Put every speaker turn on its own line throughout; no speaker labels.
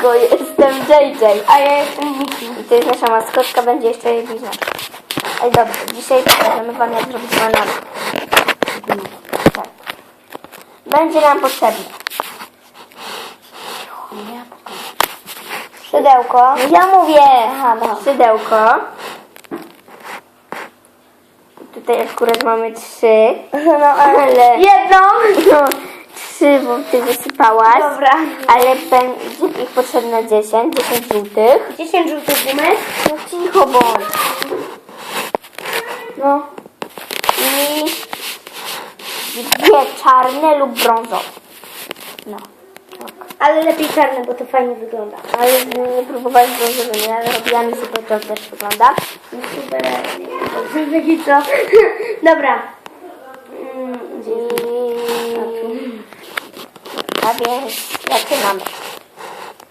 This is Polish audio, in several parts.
Bingo, jestem JJ.
A ja jestem Miki.
I to jest nasza maskotka, będzie jeszcze jej bliźniaczka. Ej, dobrze, dzisiaj pokażemy Wam, jak zrobić banana. Tak. Będzie nam potrzebne szydełko.
Ja mówię. Aha, no.
Szydełko. Tutaj akurat mamy trzy.
No, ale...
Ale-
Jedną.
No, trzy, bo Ty wysypałaś.
Dobra.
Ale będzie ich potrzebne 10, 10 żółtych.
10 żółtych gumek.
No cicho bądź.
No.
I dwie czarne lub brązowe. No. Tak.
Ale lepiej czarne, bo to fajnie wygląda.
Ale nie próbowałeś brązowymi, ale robiłam i super to też wygląda.
Super. Taki co? Dobra. Mm,
I... A więc zaczynamy.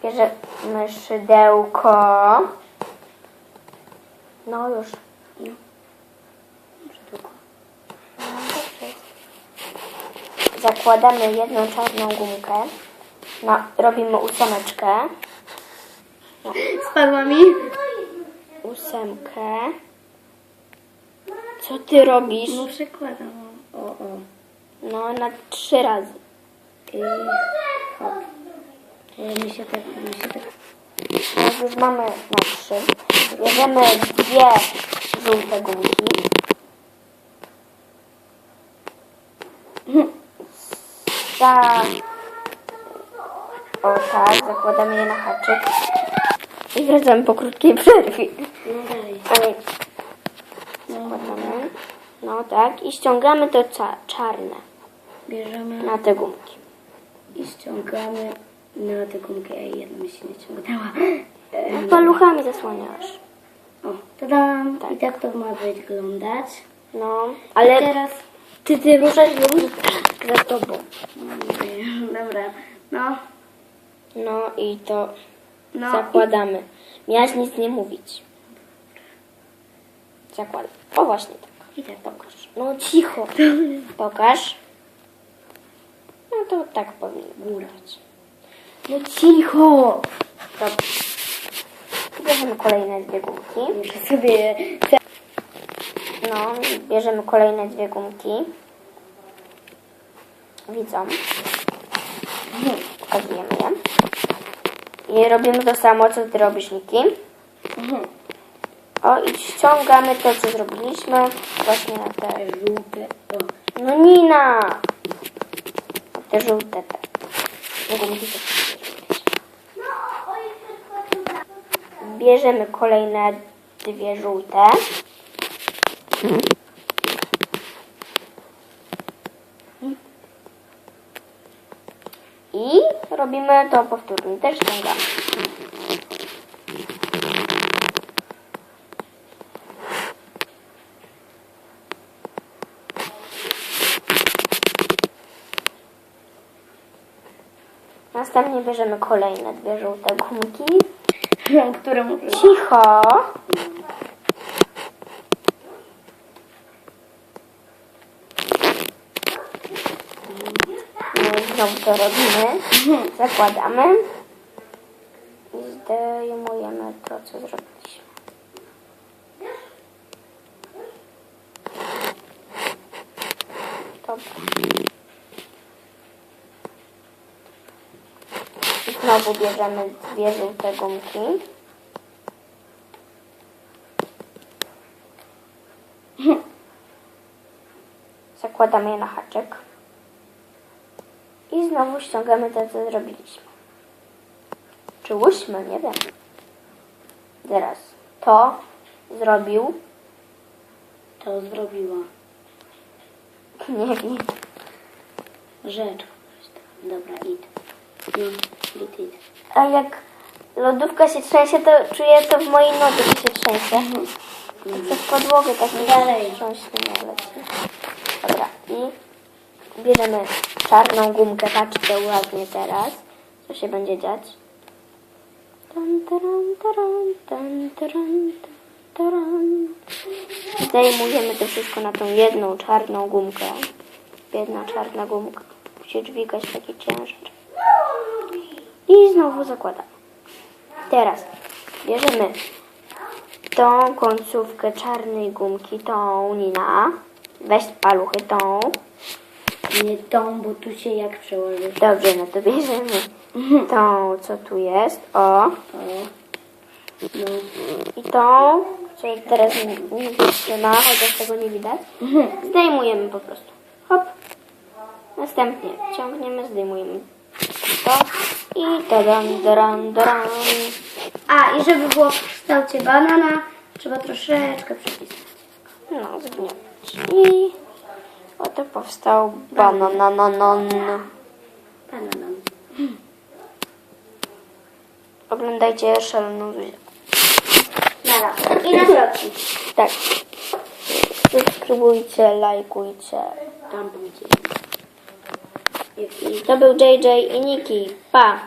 Bierzemy szydełko. No już. No. Zakładamy jedną czarną gumkę. No, robimy ósemeczkę.
Spadła mi.
Ósemkę. Co ty robisz?
No przekładam. O, o.
No, na trzy razy.
I hop. E, Mi się tak, mi się tak.
Jak już mamy na trzy, bierzemy dwie żółte gumki. Za... O tak, zakładamy je na haczyk. I wracamy po krótkiej przerwie.
No dalej.
Ale zakładamy. No tak, i ściągamy to cza- czarne
Bierzemy
na te gumki.
I ściągamy na tę gumkę. Ej, jedna mi się nie ciągnęła. E,
Paluchami zasłaniasz.
O, tadam. I tak to ma wyglądać.
No,
Ale
ale
teraz...
ty, ty ruszasz za tobą.
Dobra. No.
No i to
No.
zakładamy. Miałaś nic nie mówić. Zakładam. O właśnie tak.
I tak.
Pokaż. No cicho. Pokaż. To tak powinno górać.
No cicho.
Dobrze. Bierzemy kolejne dwie gumki.
Sobie...
No, bierzemy kolejne dwie gumki. Widzą. Pokazujemy je. I robimy to samo, co ty robisz, Niki.
Mhm.
O, i ściągamy to, co zrobiliśmy. Właśnie na te...
Żółte.
No Nina! Te żółte te. Gumki też Bierzemy kolejne dwie żółte. I robimy to powtórnie. Też ściągamy. Następnie bierzemy kolejne dwie żółte gumki.
Które muszę...
Cicho. No znowu to robimy. Zakładamy. I zdejmujemy to, co zrobiliśmy. Dobra. Znowu bierzemy dwie żółte gumki. Zakładamy je na haczyk. I znowu ściągamy to, co zrobiliśmy. Czułyśmy, nie wiem. Teraz to zrobił.
To zrobiła.
Nie wiem.
Rzecz. Dobra, idź.
A jak lodówka się trzęsie, to czuję to w mojej nodze, że się trzęsie. Przez podłogę tak mi
Dalej.
trząśnie nie leci. Dobra, i bierzemy czarną gumkę, patrzcie ładnie teraz, co się będzie dziać. Zdejmujemy to wszystko na tą jedną czarną gumkę. Jedna czarna gumka. Musi dźwigać taki ciężar. I znowu zakładamy. Teraz bierzemy tą końcówkę czarnej gumki, tą Nina. Weź paluchy tą.
Nie tą, bo tu się jak przełoży.
Dobrze, no to bierzemy tą, co tu jest. O. I tą, co teraz nie, trzyma, chociaż tego nie widać. Zdejmujemy po prostu. Hop. Następnie ciągniemy, zdejmujemy to. I tadam, daram, daram.
A, i żeby było w kształcie banana, trzeba troszeczkę przycisnąć.
No, zgniąć. I oto powstał banananon.
Bananan.
Oglądajcie szaloną Zuzię.
I na środku.
Tak. Subskrybujcie, lajkujcie.
Tam będzie.
To był JJ i Niki. Pa!